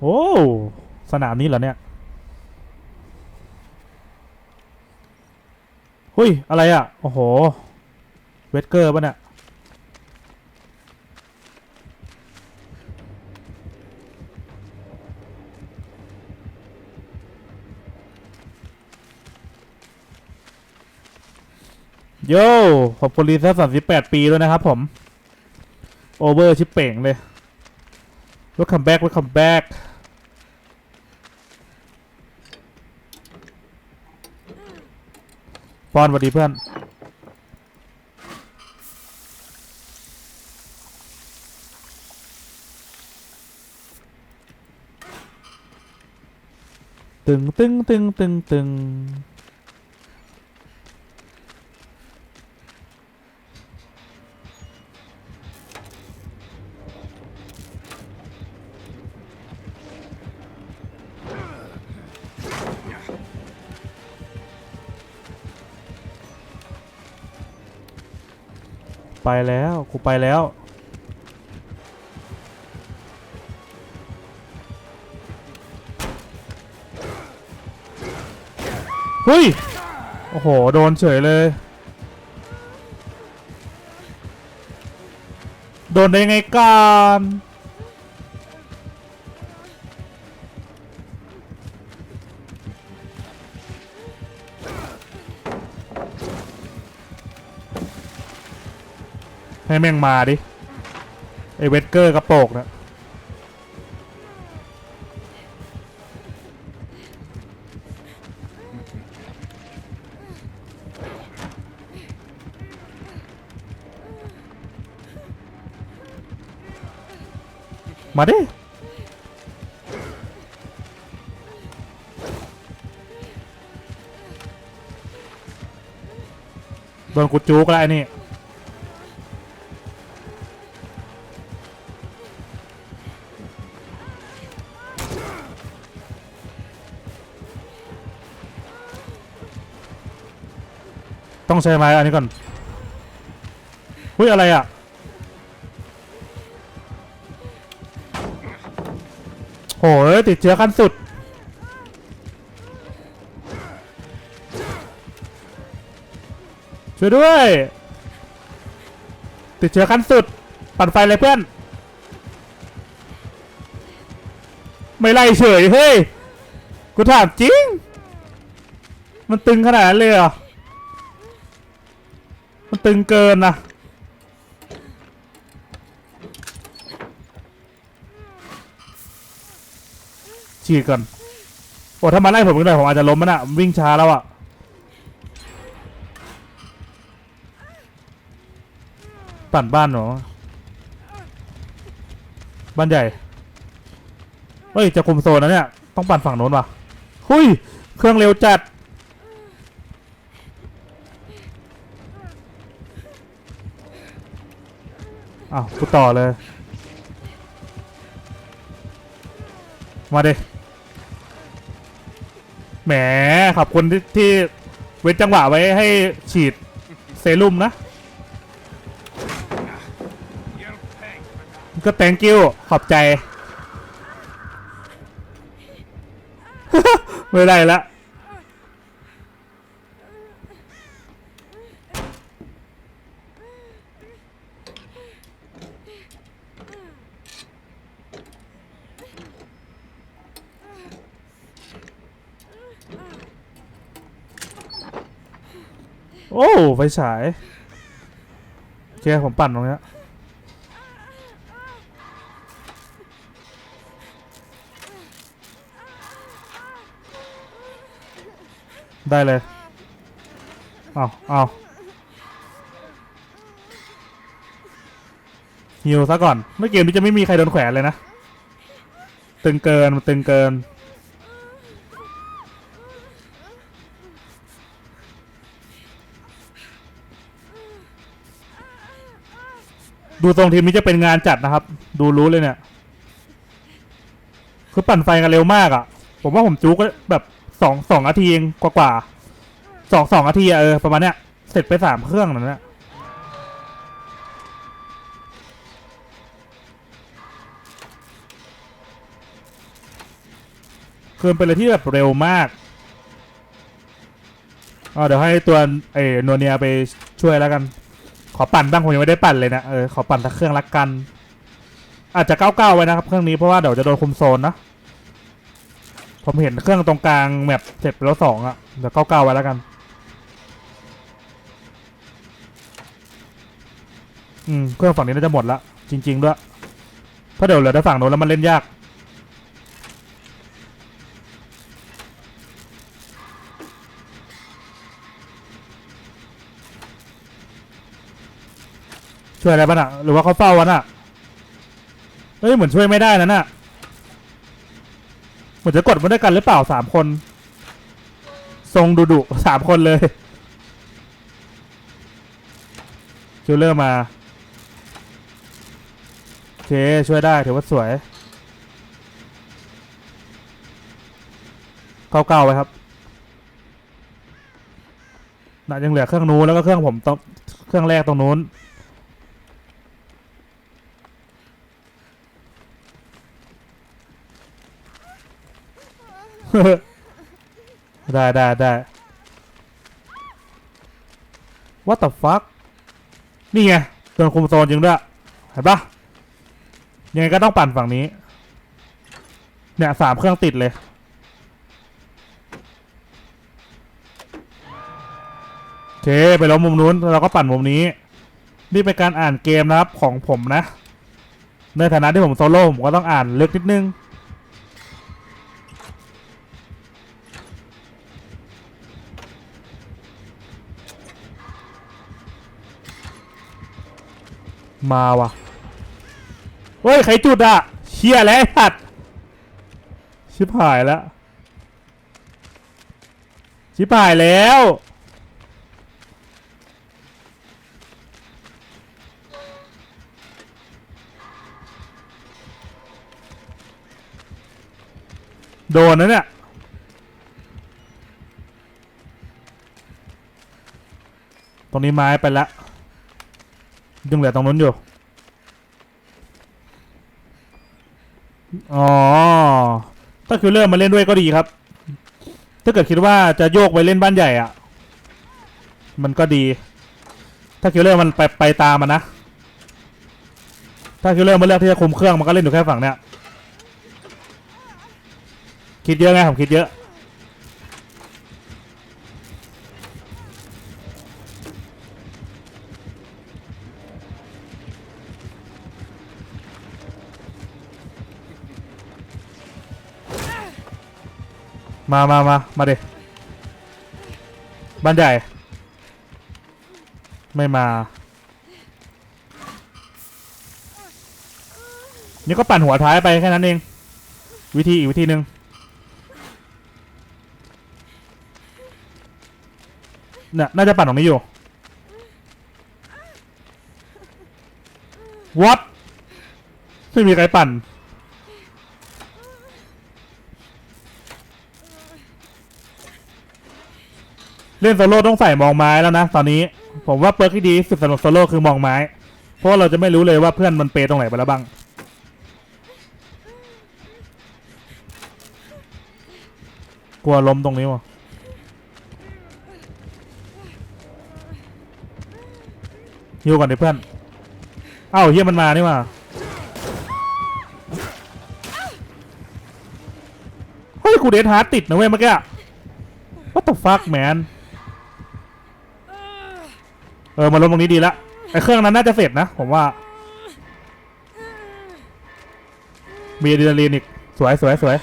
โอ้สนามนี้เหรอเนี่ยหุยอะไรอะ โอ้โห เวสเกอร์ป่ะเนี่ยโย่ขอบคุณรีเซ็ตสามสิบแปดปีด้วยนะครับผม โอเวอร์ชิปเป่งเลย welcome back welcome back ปอนสวัสดีเพื่อน ตึงตึงตึงตึงตึง ไปแล้วกูไปแล้ว เฮ้ย โอ้โห โดนเฉยเลย โดนได้ไงกัน ให้แม่งมาดิ ไอเวสเกอร์กระโปกนะมาดิ โดนกูจูกแล้วไอ้นี่ ต้องใช้ไม้อันนี้ก่อนเฮ้ยอะไรอะโหยติดเชื้อขั้นสุด ช่วยด้วย ติดเชื้อขั้นสุด ปั่นไฟเลยเพื่อน ไม่ไล่เฉยเฮ้ย กูถามจริง มันตึงขนาดนั้นเลยเหรอ ตึงเกินนะฉีดก่อนโอ้ถ้ามาไล่ผมกหน่อยผมอาจจะล้มมันอะวิ่งช้าแล้วอะปั่นบ้านเหรอบ้านใหญ่เฮ้ยจะคุมโซนนะเนี่ย ต้องปั่นฝั่งโน้นว่ะ หุยเครื่องเร็วจัด อ้าวกูต่อเลย มาเดิแหมขอบคุณที่ที่เว้นจังหวะไว้ให้ฉีดเซรุ่มนะ ก็ thank you ขอบใจ ไม่ได้ละ โอ้ ไฟฉายโอเคผมปั่นตรงเนี้ยได้เลย เอาเอาฮิวซะก่อน เมื่อเกมนี้จะไม่มีใครโดนแขวนเลยนะ ตึงเกิน มันตึงเกิน ดูตรงทีมนี้จะเป็นงานจัดนะครับ ดูรู้เลยเนี่ย คือปั่นไฟกันเร็วมากอะ่ะ ผมว่าผมจูก็แบบสองสองนาทีเองกว่ากว่าสองสองนาทีอะเออประมาณเนี้ยเสร็จไปสามเครื่องนั่นแหละคือนเป็นอะไรที่แบบเร็วมากอ๋อเดี๋ยวให้ตัวเออนัวเนียไปช่วยแล้วกัน ขอปั่นบ้างผมยังไม่ได้ปั่นเลยนะเออขอปั่นสักเครื่องละกัน อาจจะเก้าเก้าไว้นะครับเครื่องนี้เพราะว่าเดี๋ยวจะโดนคุมโซนนะผมเห็นเครื่องตรงกลางแมปเสร็จไปแล้วสองอะเดี๋ยวเก้าเก้าไว้แล้วกัน อืมเครื่องฝั่งนี้น่าจะหมดละจริง ๆ ด้วยเพราะเดี๋ยวเหลือแต่ฝั่งโน้นแล้วมันเล่นยาก ช่วยอะไรบ้างอะหรือว่าเขาเฝ้าวันอะเฮ้ยเหมือนช่วยไม่ได้นะน่ะเหมือนจะกดมาด้วยกันหรือเปล่าสามคน ทรงดุดุสามคนเลยคิวเลอร์มาโอเคช่วยได้ถือว่าสวยเก้าเก้าไว้ครับน่ะยังเหลือเครื่องนู้นแล้วก็เครื่องผมตรงเครื่องแรกตรงนู้น ได้ได้ได้ What the fuck นี่ไงโดนคุมโซนจริงด้วยเห็นปะยังไงก็ต้องปั่นฝั่งนี้ เนี่ยสามเครื่องติดเลย โอเค ไปแล้วมุมนู้นเราก็ปั่นมุมนี้ นี่เป็นการอ่านเกมนะครับของผมนะ ในฐานะที่ผมโซโล่ผมก็ต้องอ่านลึกนิดนึง มาว่ะเฮ้ยใครจุดอะเชี่ยแล้วไอ้สัตว์ชิบหายแล้วชิบหายแล้วโดนนะเนี่ย ตรงนี้ไม้ไปแล้ว ยังเหลือตรงนู้นอยู่ อ๋อ ถ้าคิวเลอร์มาเล่นด้วยก็ดีครับ ถ้าเกิดคิดว่าจะโยกไปเล่นบ้านใหญ่อะมันก็ดี ถ้าคิวเลอร์มันไปไปตามมันนะ ถ้าคิวเลอร์มาเลือกที่จะคุมเครื่องมันก็เล่นอยู่แค่ฝั่งเนี้ย คิดเยอะไงผมคิดเยอะ มามามามาเด็บ้านใหญ่ ไม่มา นี่ก็ปั่นหัวท้ายไปแค่นั้นเอง วิธีอีกวิธีหนึ่งเนี่ยน่าจะปั่นตรงนี้อยู่ what ไม่มีใครปั่น เล่นโซโล่ต้องใส่มองไม้แล้วนะตอนนี้ผมว่าเปิร์กที่ดีที่สุดสำหรับโซโล่คือมองไม้ เพราะว่าเราจะไม่รู้เลยว่าเพื่อนมันเปย์ตรงไหนไปแล้วบ้าง กลัวล้มตรงนี้วะฮิวก่อนดิเพื่อน เอ้าเฮียมันมานี่ว่าเฮ้ยกูเดทฮาร์ติดนะเว้ยเมื่อกี้ What the fuck man เออมาลงตรงนี้ดีละไอเครื่องนั้นน่าจะเสร็จนะ ผมว่า มีอะดรีนาลีนอีก สวยสวยสวย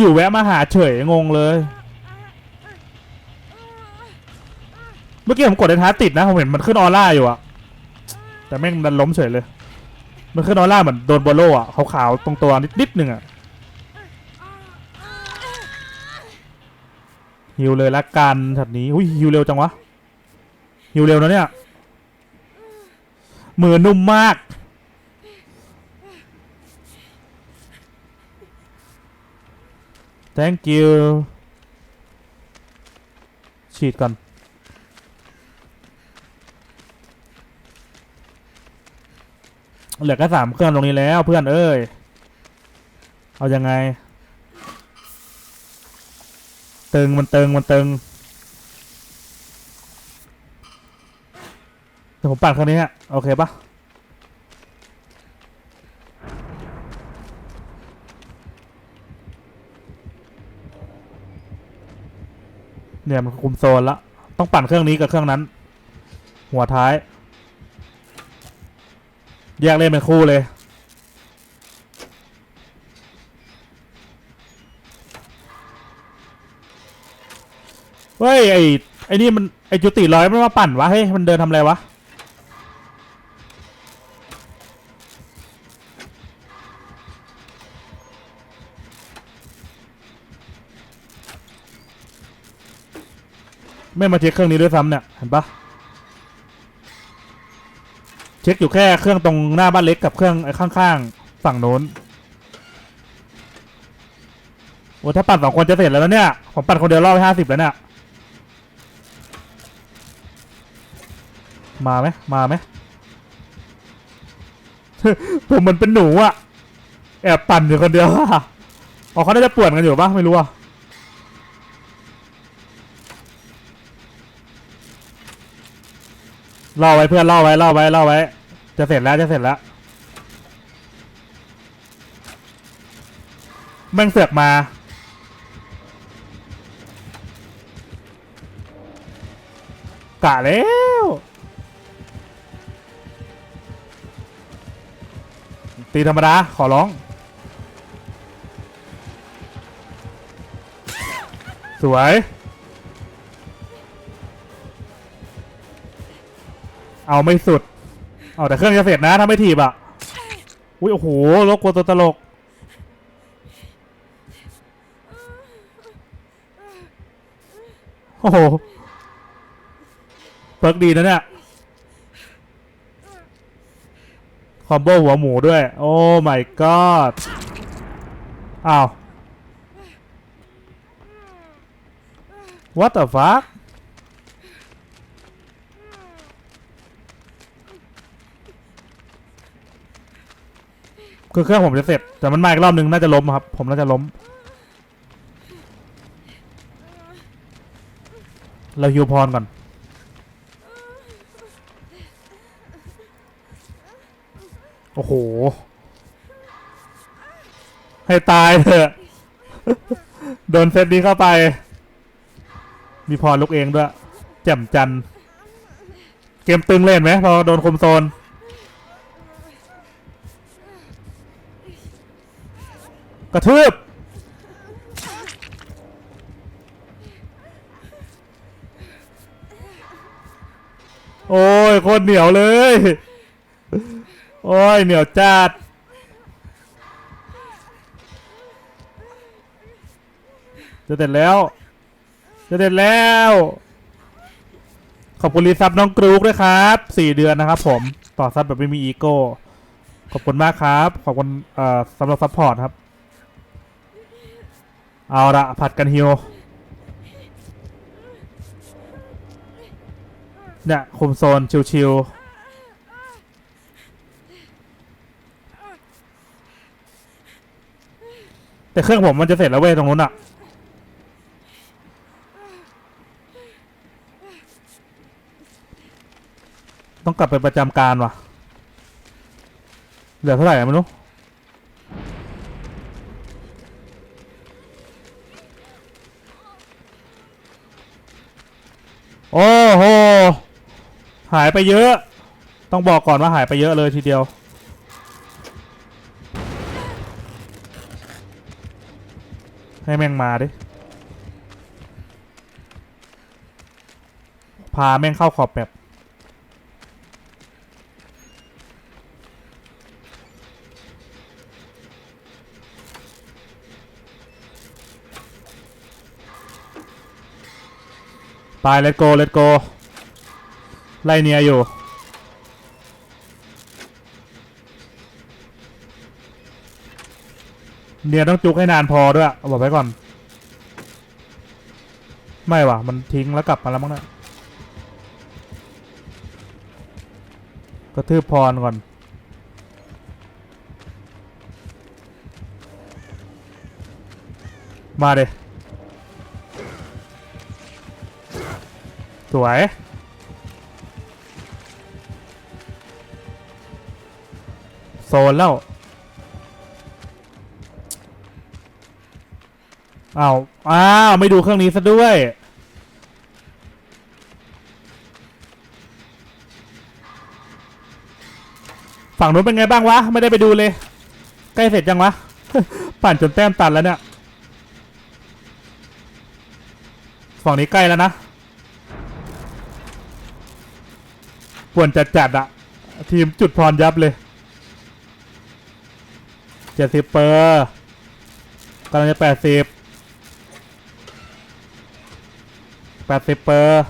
อยู่ๆแวะมาหาเฉยงงเลย เมื่อกี้ผมกดไอ้ท้าติดนะ ผมเห็นมันขึ้นออร่าอยู่อะแต่แม่งดันล้มเฉยเลย มันขึ้นออร่าเหมือนโดนโบโลอะขาวๆตรงตัวนิดๆหนึ่งอะ ฮิวเลยละกันช็อตนี้อุ้ยฮิวเร็วจังวะฮิวเร็วนะเนี่ยมือนุ่มมาก thank you ฉีดก่อนเหลือแค่สามเครื่องตรงนี้แล้วเพื่อนเอ้ย เอายังไง ตึงมันตึงมันตึงเดี๋ยวผมปั่นเครื่องนี้ฮะโอเคปะเนี่ยมันคุมโซนละต้องปั่นเครื่องนี้กับเครื่องนั้น หัวท้าย แยกเล่นเป็นคู่เลย เฮ้ยไอ้ไอ้นี่มันไอ้จุติร้อยมันมาปั่นวะเฮ้ยมันเดินทำอะไรวะไม่มาเช็คเครื่องนี้ด้วยซ้ำเนี่ยเห็นปะเช็คอยู่แค่เครื่องตรงหน้าบ้านเล็กกับเครื่องไอ้ข้างๆฝั่งโน้นโอ้ถ้าปั่นสองคนจะเสร็จแล้วเนี่ยผมปั่นคนเดียวรอบห้าสิบแล้วเนี่ย มาไหมมาไหมผมมันเป็นหนูอะแอบปั่นอยู่คนเดียวอะอ๋อเขาน่าจะป่วนกันอยู่ปะไม่รู้อะล่อไว้เพื่อนล่อไว้ล่อไว้ล่อไว้ จะเสร็จแล้วจะเสร็จแล้วแม่งเสือกมา กะแล้ว ตีธรรมดา ขอร้อง สวย เอาไม่สุด เอาแต่เครื่องจะเสร็จนะถ้าไม่ถีบอะ อุ้ยโอ้โหโลกกลัวตัวตลก โอ้โหเปิกดีนะเนี่ย คอมโบหัวหมูด้วย โอ้ my god อ้าว what the fuck คือเครื่องผมจะเสร็จ แต่มันมาอีกรอบนึงน่าจะล้มครับ ผมน่าจะล้ม เราฮิวพรก่อน โอ้โห ให้ตายเถอะ โดนเซตนี้เข้าไป มีพรลุกเองด้วย แจ่มจัน เกมตึงเล่นไหมพอโดนคุมโซน กระทืบโอ้ย คนเหนียวเลย โอ้ยเหนียวจัดจะเสร็จแล้ว จะเสร็จแล้ว ขอบคุณรีซับน้องกรูกด้วยครับสี่เดือนนะครับ ผมต่อซับแบบไม่มีอีโก้ขอบคุณมากครับ ขอบคุณเอ่อสำหรับซัพพอร์ตครับ เอาละผัดกันฮิวเนี่ยคุมโซนชิวๆ แต่เครื่องผมมันจะเสร็จแล้วเว้ยตรงนู้นอะต้องกลับไปประจำการว่ะ เหลือเท่าไหร่อะไม่รู้โอ้โห หายไปเยอะ ต้องบอกก่อนว่าหายไปเยอะเลยทีเดียว ให้แม่งมาดิ พาแม่งเข้าขอบแบบไป let's go let's go ไล่เนียอยู่ เนี่ยต้องจุกให้นานพอด้วยเอาบอไว้ก่อน ไม่ว่ะ มันทิ้งแล้วกลับมาแล้วมั้งนะก็ทืบพรก่อน มาเลยสวยโซนแล้ว อ้าวอ้าวไม่ดูเครื่องนี้ซะด้วย ฝั่งนู้นเป็นไงบ้างวะ ไม่ได้ไปดูเลย ใกล้เสร็จยังวะ ปั่นจนแต้มตันแล้วเนี่ย ฝั่งนี้ใกล้แล้วนะปวนจัดจัดๆอะทีมจุดพรยับเลยเจ็ดสิบเปอร์กำลังจะแปดสิบ แปดสิบเปอร์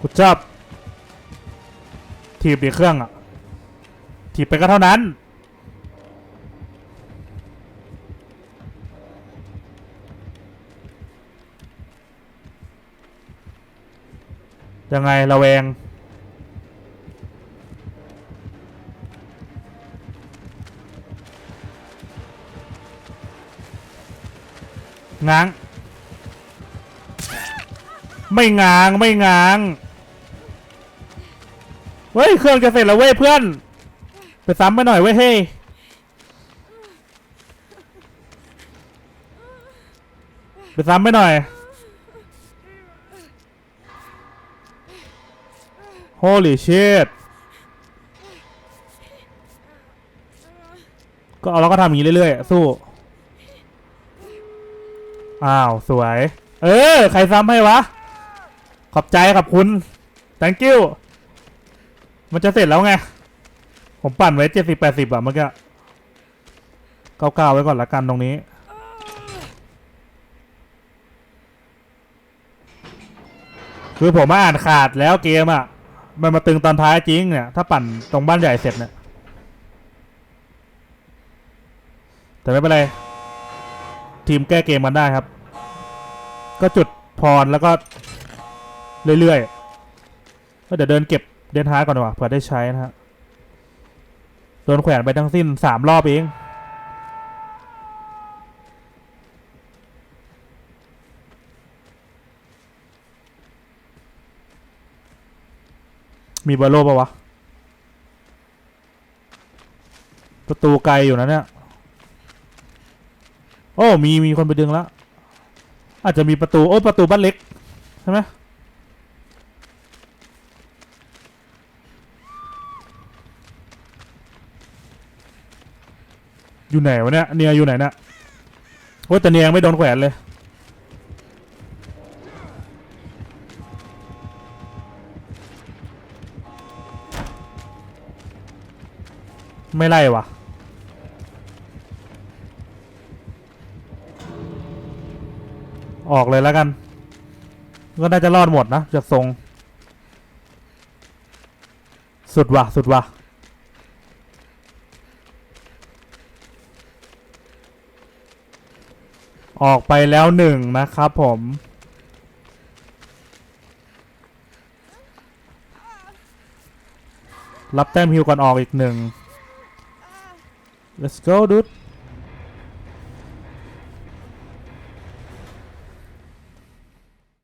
กูชอบถีบดีเครื่องอะถีบไปก็เท่านั้น ยังไงระแวง ง้าง ไม่ง้างไม่ง้าง เฮ้ย เครื่องจะเสร็จแล้วเว้ยเพื่อน ไปซ้ำไปหน่อยเว้ยเฮ้ยไปซ้ำไปหน่อย Holy shit ก็เอาก็ทำอย่างนี้เรื่อยๆ สู้ อ้าว สวย เออ ใครซ้ำให้วะ ขอบใจขอบคุณ thank you มันจะเสร็จแล้วไง ผมปั่นไว้เจ็ดสิบแปดสิบอะเมื่อกี้เก้าเก้าไว้ก่อนละกันตรงนี้คือผมอ่านขาดแล้วเกมอะ มันมาตึงตอนท้ายจริงเนี่ย ถ้าปั่นตรงบ้านใหญ่เสร็จเนี่ย แต่ไม่เป็นไร ทีมแก้เกมมันได้ครับ ก็จุดพรแล้วก็ เรื่อยๆก็เดี๋ยวเดินเก็บเดนฮาร์ก่อนดีกว่าเผื่อได้ใช้นะฮะโดนแขวนไปทั้งสิ้นสามรอบเอง มีบอร์โลปะวะ ประตูไกลอยู่นะเนี่ย โอ้ มี มีคนไปดึงแล้ว อาจจะมีประตู โอ้ประตูบ้านเล็ก ใช่ไหมอยู่ไหนวะเนี่ย เนียอยู่ไหนเนี่ยโอ้แต่เนียยังไม่โดนแขวนเลย ไม่ไล่วะออกเลยแล้วกัน ก็น่าจะรอดหมดนะจากทรง สุดว่ะ สุดว่ะ ออกไปแล้วหนึ่งนะครับผม รับแต้มฮิวก่อนออกอีกหนึ่ง let's go dude